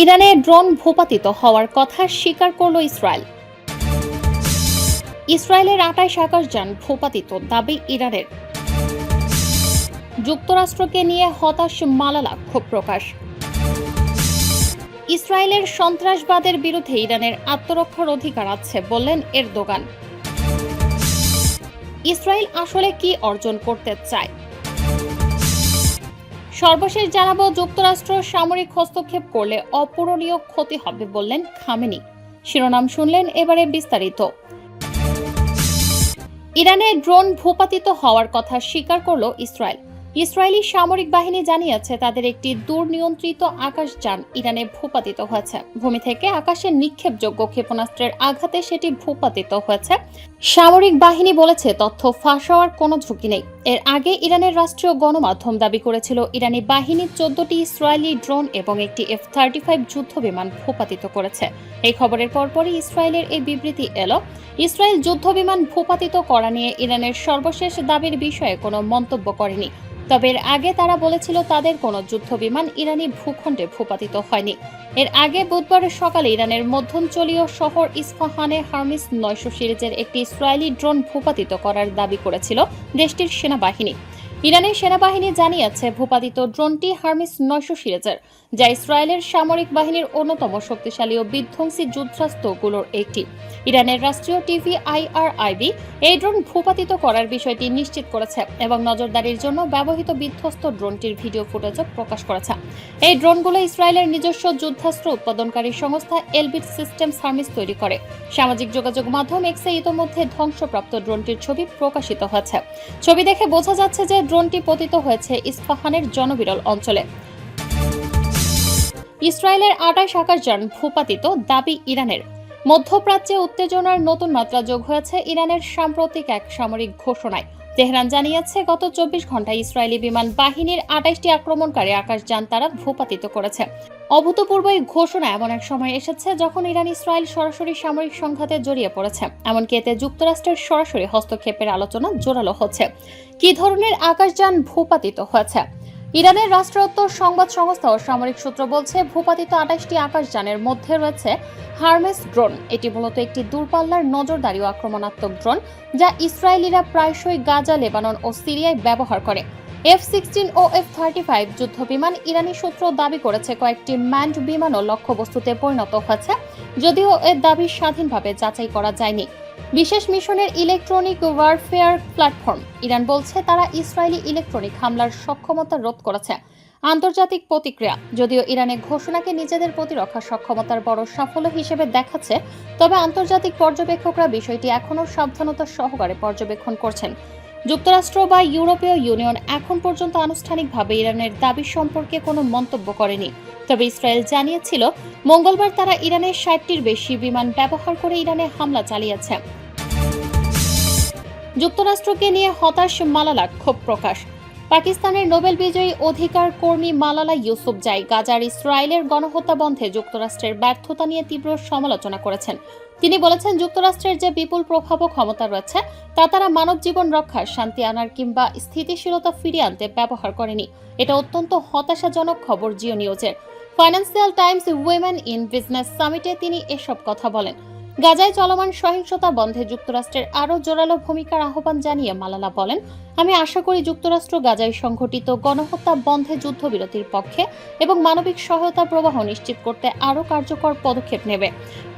ইরানে ড্রোন ভূপাতিত হওয়ার কথা স্বীকার করল ইসরায়েল। ইসরায়েলের আটাইশ আকাশযান ভূপাতিত দাবি ইরানের। যুক্তরাষ্ট্রকে নিয়ে হতাশ মালালা ক্ষোভ প্রকাশ। ইসরায়েলের সন্ত্রাসবাদের বিরুদ্ধে ইরানের আত্মরক্ষার অধিকার আছে বললেন এরদোগান। ইসরায়েল আসলে কি অর্জন করতে চায়? সর্বশেষ জানাব, যুক্তরাষ্ট্র সামরিক হস্তক্ষেপ করলে অপূরণীয় ক্ষতি হবে বললেন খামেনি। শিরোনাম শুনলেন এবারে বিস্তারিত। ইরানে ড্রোন ভূপাতিত হওয়ার কথা স্বীকার করল ইসরায়েল। ইসরায়েলি সামরিক বাহিনী জানিয়েছে তাদের একটি দূরনিয়ন্ত্রিত আকাশযান ইরানে ভূপাতিত হয়েছে। ভূমি থেকে আকাশে নিক্ষেপযোগ্য ক্ষেপণাস্ত্রের আঘাতে সেটি ভূপাতিত হয়েছে। সামরিক বাহিনী বলেছে, তথ্য ফাঁস হওয়ার কোনো ঝুঁকি নেই। এর আগে ইরানের রাষ্ট্রীয় গণমাধ্যম দাবি করেছিল, ইরানি বাহিনী চোদ্দটি ইসরায়েলি ড্রোন এবং একটি এফ থার্টি ফাইভ যুদ্ধ বিমান ভূপাতিত করেছে। এই খবরের পরপরই ইসরায়েলের এই বিবৃতি এলো। ইসরায়েল যুদ্ধ বিমান ভূপাতিত করা নিয়ে ইরানের সর্বশেষ দাবির বিষয়ে কোনো মন্তব্য করেনি। তবে এর আগে তারা বলেছিল তাদের কোনো যুদ্ধ বিমান ইরানি ভূখণ্ডে ভূপাতিত হয়নি। এর আগে বুধবার সকালে ইরানের মধ্যাঞ্চলীয় শহর ইস্ফাহানে হার্মিস নয়শো সিরিজের একটি ইসরায়েলি ড্রোন ভূপাতিত করার দাবি করেছিল দেশটির সেনাবাহিনী। ইরানের সেনাবাহিনী জানিয়েছে ভূপাতিত ড্রোনটি হার্মিস নয়শো সিরিজের। যা ইসরায়েলের সামরিক বাহিনীর অন্যতম শক্তিশালী ও বিধ্বংসী যুদ্ধাস্ত্রগুলোর একটি। ইরানের রাষ্ট্রীয় টিভি আইআরআইবি এই ড্রোন ভূপাতিত করার বিষয়টি নিশ্চিত করেছে এবং নজরদারির জন্য ব্যবহৃত বিধ্বস্ত ড্রোনটির ভিডিও ফুটেজও প্রকাশ করেছে। এই ড্রোনগুলো ইসরায়েলের নিজস্ব যুদ্ধাস্ত্র উৎপাদনকারী সংস্থা এলবিট সিস্টেম সার্ভিস তৈরি করে। সামাজিক যোগাযোগ মাধ্যম এক্সে ইতোমধ্যে ধ্বংসপ্রাপ্ত ড্রোনটির ছবি প্রকাশিত হয়েছে। ছবি দেখে বোঝা যাচ্ছে যে ড্রোনটি পতিত হয়েছে ইস্পাহানের জনবিরল অঞ্চলে। ইসরায়েলের আটাইশ আকাশযান ভূপাতিত দাবি ইরানের। মধ্যপ্রাচ্যে উত্তেজনার নতুন মাত্রা যোগ হয়েছে ইরানের সাম্প্রতিক এক সামরিক ঘোষণায়। তেহরান জানিয়েছে, গত চব্বিশ ঘন্টায় ইসরায়েলি বিমান বাহিনীর আটাইশটি আক্রমণকারী আকাশযান তারা ভূপাতিত করেছে। অভূতপূর্ব এই ঘোষণা এমন এক সময় এসেছে যখন ইরান ইসরায়েল সরাসরি সামরিক সংঘাতে জড়িয়ে পড়েছে। এমনকি এতে যুক্তরাষ্ট্রের সরাসরি হস্তক্ষেপের আলোচনা জোরালো হচ্ছে। কি ধরনের আকাশযান ভূপাতিত হয়েছে? ইরানের রাষ্ট্রায়ত্ত সংবাদ সংস্থা ও সামরিক সূত্র বলছে, ভূপাতিত আঠাশটি আকাশযানের মধ্যে রয়েছে হার্মেস ড্রোন। এটি মূলত একটি দূরপাল্লার নজরদারি ও আক্রমণাত্মক ড্রোন যা ইসরায়েলিরা প্রায়শই গাজা, লেবানন ও সিরিয়ায় ব্যবহার করে। এফ সিক্সটিন ও এফ থার্টি ফাইভ যুদ্ধ বিমান ইরানি সূত্র দাবি করেছে কয়েকটি ম্যান্ড বিমানও লক্ষ্যবস্তুতে পরিণত হয়েছে যদিও এর দাবি স্বাধীনভাবে যাচাই করা যায়নি। বিশেষ মিশনের ইলেকট্রনিক ওয়ারফেয়ার প্ল্যাটফর্ম, ইরান বলছে তারা ইসরায়েলি ইলেকট্রনিক হামলার সক্ষমতা রোধ করেছে। আন্তর্জাতিক প্রতিক্রিয়া, যদিও ইরানের ঘোষণাকে নিজেদের প্রতিরক্ষা সক্ষমতার বড় সাফল্য হিসেবে দেখাচ্ছে, তবে আন্তর্জাতিক পর্যবেক্ষকরা বিষয়টি এখনও সাবধানতা সহকারে পর্যবেক্ষণ করছেন। যুক্তরাষ্ট্র বা ইউরোপীয় ইউনিয়ন এখন পর্যন্ত আনুষ্ঠানিকভাবে ইরানের দাবি সম্পর্কে কোনো মন্তব্য করেনি। তবে ইসরায়েল জানিয়েছিল, মঙ্গলবার তারা ইরানের ষাটটির বেশি বিমান ব্যবহার করে ইরানে হামলা চালিয়েছে। যুক্তরাষ্ট্রকে নিয়ে হতাশ মালালা ক্ষোভ প্রকাশ। পাকিস্তানের নোবেল বিজয়ী অধিকার কর্মী মালালা ইউসুফজাই গাজার ইসরায়েলের গণহত্যা বন্ধে যুক্তরাষ্ট্রের ব্যর্থতা নিয়ে তীব্র সমালোচনা করেছেন। তিনি বলেছেন, যুক্তরাষ্ট্রের যে বিপুল প্রভাব ও ক্ষমতা রয়েছে, তা তারা মানব জীবন রক্ষার শান্তি আনার কিংবা স্থিতিশীলতা ফিরিয়ে আনতে ব্যবহার করেনি। এটা অত্যন্ত হতাশাজনক খবর জিও নিউজের। Financial times women in business সামিটে তিনি এসব কথা বলেন। গাজায় চলমান সহিংসতা বন্ধে যুক্তরাষ্ট্রের আরও জোরালো ভূমিকার আহ্বান জানিয়ে মালালা বলেন, আমি আশা করি যুক্তরাষ্ট্র গাজায় সংঘটিত গণহত্যা বন্ধে যুদ্ধবিরতির পক্ষে এবং মানবিক সহায়তা প্রবাহ নিশ্চিত করতে আরও কার্যকর পদক্ষেপ নেবে।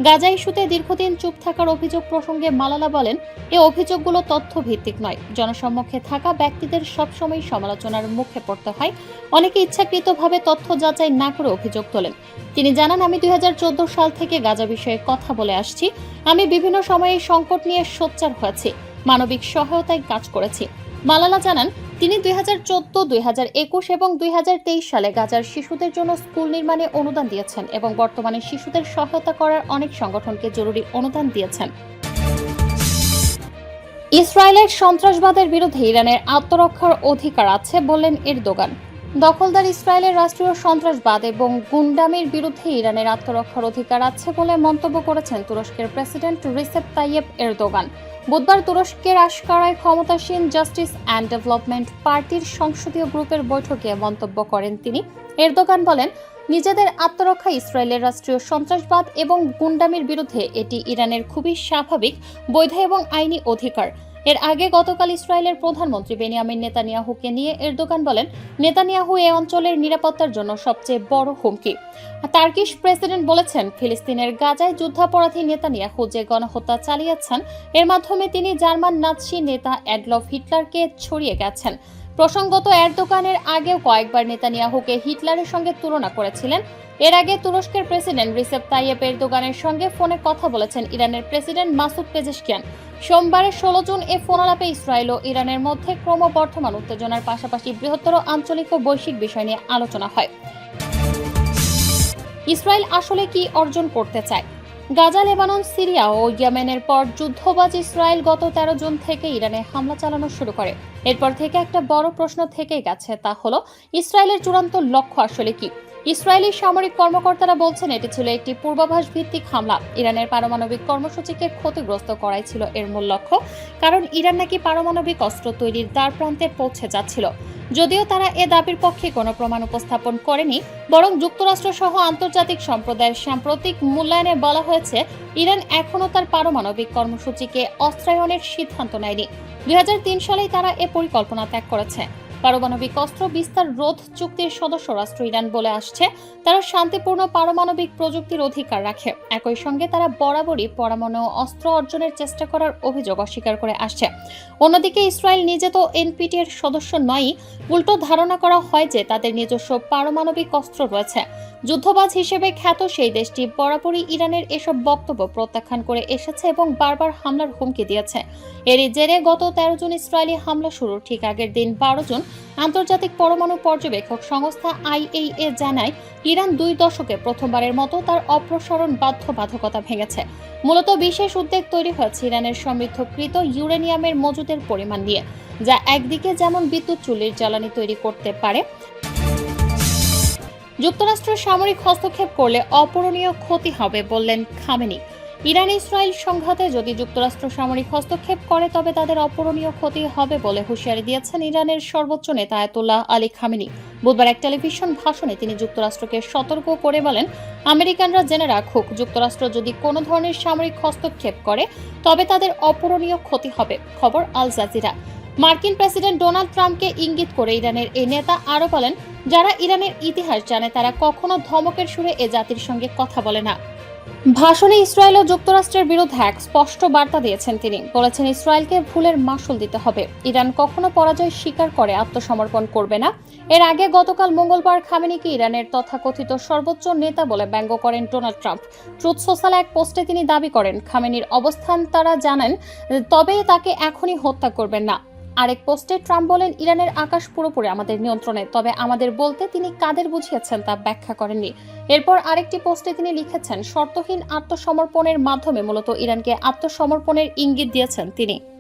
গাজা ইস্যুতে দীর্ঘদিন চুপ থাকার অভিযোগ প্রসঙ্গে মালালা বলেন, এ অভিযোগগুলো তথ্যভিত্তিক নয়। জনসম্মুখে থাকা ব্যক্তিদের সবসময় সমালোচনার মুখে পড়তে হয়। অনেকে ইচ্ছাকৃতভাবে তথ্য যাচাই না করে অভিযোগ তোলেন। তিনি জানান, আমি দু হাজার চোদ্দ সাল থেকে গাজা বিষয়ে কথা বলে আসছি। আমি বিভিন্ন সময়ে সংকট নিয়ে সোচ্চার হয়েছি। মানবিক সহায়তায় কাজ করেছি। মালালা জানান, তিনি দুই হাজার চোদ্দ, দুই হাজার একুশ এবং দুই হাজার তেইশ সালে গাজার শিশুদের জন্য স্কুল নির্মাণে অনুদান দিয়েছেন এবং বর্তমানে শিশুদের সহায়তা করার অনেক সংগঠনকে জরুরি অনুদান দিয়েছেন। ইসরায়েলের সন্ত্রাসবাদের বিরুদ্ধে ইরানের আত্মরক্ষার অধিকার আছে, বললেন এর এরদোগান। দখলদার ইসরায়েলের রাষ্ট্রীয় সন্ত্রাসবাদ এবং গুন্ডামির বিরুদ্ধে ইরানের আত্মরক্ষার অধিকার আছে বলে মন্তব্য করেছেন তুরস্কের প্রেসিডেন্ট রিসেপ তাইয়েব এরদোগান। বুধবার তুরস্কের আশকারায় ক্ষমতাসীন জাস্টিস অ্যান্ড ডেভেলপমেন্ট পার্টির সংসদীয় গ্রুপের বৈঠকে মন্তব্য করেন তিনি। এরদোগান বলেন, নিজেদের আত্মরক্ষা ইসরায়েলের রাষ্ট্রীয় সন্ত্রাসবাদ এবং গুন্ডামির বিরুদ্ধে এটি ইরানের খুবই স্বাভাবিক, বৈধ এবং আইনি অধিকার। এর আগে গতকাল ইসরায়েলের প্রধানমন্ত্রী বেনিয়ামিন নেতানিয়াহুকে নিয়ে এর দোকান বলেন, নেতানিয়াহু এ অঞ্চলের নিরাপত্তার জন্য সবচেয়ে বড় হুমকি। তার্কিশ প্রেসিডেন্ট বলেছেন, ফিলিস্তিনের গাজায় যুদ্ধাপরাধী নেতানিয়াহু যে গণহত্যা চালিয়েছেন, এর মাধ্যমে তিনি জার্মান নাৎসি নেতা অ্যাডলফ হিটলারকে ছড়িয়ে গেছেন। প্রসঙ্গত এর দোকানের আগেও কয়েকবার নেতানিয়াহুকে হিটলারের সঙ্গে তুলনা করেছিলেন। এর আগে তুরস্কের প্রেসিডেন্ট রিসেপ তাইয়েপ এরদোগানের সঙ্গে ফোনে কথা বলেছেন ইরানের প্রেসিডেন্ট মাসুদ পেজেশকিয়ান। সোমবারের ষোলো জুন এ ফোনালাপে ইসরায়েল ও ইরানের মধ্যে ক্রমবর্ধমান উত্তেজনার পাশাপাশি বৃহত্তর আঞ্চলিক ও বৈশ্বিক বিষয় নিয়ে আলোচনা হয়। ইসরায়েল আসলে কি অর্জন করতে চায়? গাজা, লেবানন, সিরিয়া ও ইয়েমেনের পর যুদ্ধবাজ ইসরায়েল গত তেরো জুন থেকে ইরানে হামলা চালানো শুরু করে। এরপর থেকে একটা বড় প্রশ্ন থেকে গেছে, তা হলো, ইসরায়েলের চূড়ান্ত লক্ষ্য আসলে কি? ইসরায়েলি সামরিক কর্মকর্তারা বলছেন, এটি ছিল একটি পূর্বাভাস ভিত্তিক হামলা। ইরানের পারমাণবিক কর্মসূচিকে ক্ষতিগ্রস্ত করাই ছিল এর মূল লক্ষ্য, কারণ ইরান নাকি পারমাণবিক অস্ত্র তৈরির দ্বার প্রান্তে পৌঁছে যাচ্ছিল। যদিও তারা এ দাবির পক্ষে কোনো প্রমাণ উপস্থাপন করেনি, বরং যুক্তরাষ্ট্র সহ আন্তর্জাতিক সম্প্রদায়ের সাম্প্রতিক মূল্যায়নে বলা হয়েছে, ইরান এখনও তার পারমাণবিক কর্মসূচিকে অস্ত্রায়নের সিদ্ধান্ত নেয়নি। দুই সালেই তারা এ পরিকল্পনা ত্যাগ করেছে। পারমাণবিক অস্ত্র, বিস্তার, রোধ চুক্তির সদস্য রাষ্ট্র ইরান বলে আসছে। তারা শান্তিপূর্ণ পারমাণবিক প্রযুক্তির অধিকার রাখে। একই সঙ্গে তারা বরাবরই পরমাণু অস্ত্র অর্জনের চেষ্টা করার অভিযোগ অস্বীকার করে আসছে। অন্যদিকে ইসরায়েল নিজে তো এনপিটি এর সদস্য নয়ই উল্টো ধারণা করা হয় যে তাদের নিজস্ব পারমাণবিক অস্ত্র রয়েছে। যুদ্ধবাজ হিসেবে খ্যাত সেই দেশটি বরাবরই ইরানের এসব বক্তব্য প্রত্যাখ্যান করে এসেছে এবং বারবার হামলার হুমকি দিয়েছে। এরই জেরে গত তেরো জুন ইসরায়েলি হামলা শুরুর ঠিক আগের দিন বারো জুন আন্তর্জাতিক পরমাণু পর্যবেক্ষক সংস্থা আইএইএ জানায়, ইরান দুই দশকে প্রথমবারের মতো তার অপ্রসারণ বাধ্যবাধকতা ভেঙেছে। মূলত বিশেষ উদ্বেগ তৈরি হয়েছে ইরানের সমৃদ্ধকৃত ইউরেনিয়ামের মজুদের পরিমাণ নিয়ে, যা একদিকে যেমন বিদ্যুৎ চুল্লির জ্বালানি তৈরি করতে পারে যুক্তরাষ্ট্র সামরিক হস্তক্ষেপ করলে অপূরণীয় ক্ষতি হবে বললেন খামেনি। ইরান ইসরায়েল সংঘাতে যদি যুক্তরাষ্ট্র সামরিক হস্তক্ষেপ করে, তবে তাদের অপূরণীয় ক্ষতি হবে বলে হুঁশিয়ারি দিয়েছেন ইরানের সর্বোচ্চ নেতা আয়াতুল্লাহ আলী খামেনি। বুধবার এক টেলিভিশন ভাষণে তিনি যুক্তরাষ্ট্রকে সতর্ক করে বলেন, আমেরিকানরা জেনে রাখুক, যুক্তরাষ্ট্র যদি কোনো ধরনের সামরিক হস্তক্ষেপ করে, তবে তাদের অপূরণীয় ক্ষতি হবে, খবর আল জাজিরা। মার্কিন প্রেসিডেন্ট ডোনাল্ড ট্রাম্পকে ইঙ্গিত করে ইরানের এই নেতা আরও বলেন, যারা ইরানের ইতিহাস জানে, তারা কখনো ধমকের সুরে এ জাতির সঙ্গে কথা বলে না। ভাষণে ইসরায়েল ও যুক্তরাষ্ট্রের বিরুদ্ধে এক স্পষ্ট বার্তা দিয়েছেন তিনি। বলেছেন, ইসরায়েলকে ভুলের মাসুল দিতে হবে। ইরান কখনো পরাজয় স্বীকার করে, আত্মসমর্পণ করবে না। এর আগে গতকাল মঙ্গলবার খামেনিকে ইরানের তথাকথিত সর্বোচ্চ নেতা বলে ব্যঙ্গ করেন ডোনাল্ড ট্রাম্প। ট্রুথ সোশ্যাল এক পোস্টে তিনি দাবি করেন, খামেনির অবস্থান তারা জানেন, তবে তাকে এখনই হত্যা করবেন না। আরেক পোস্টে ট্রাম্প বলেন, ইরানের আকাশ পুরোপুরি আমাদের নিয়ন্ত্রণে, তবে আমাদের বলতে তিনি কাদের বুঝিয়েছেন তা ব্যাখ্যা করেননি। এরপর আরেকটি পোস্টে তিনি লিখেছেন, শর্তহীন আত্মসমর্পণের মাধ্যমে মূলত ইরানকে আত্মসমর্পণের ইঙ্গিত দিয়েছেন তিনি।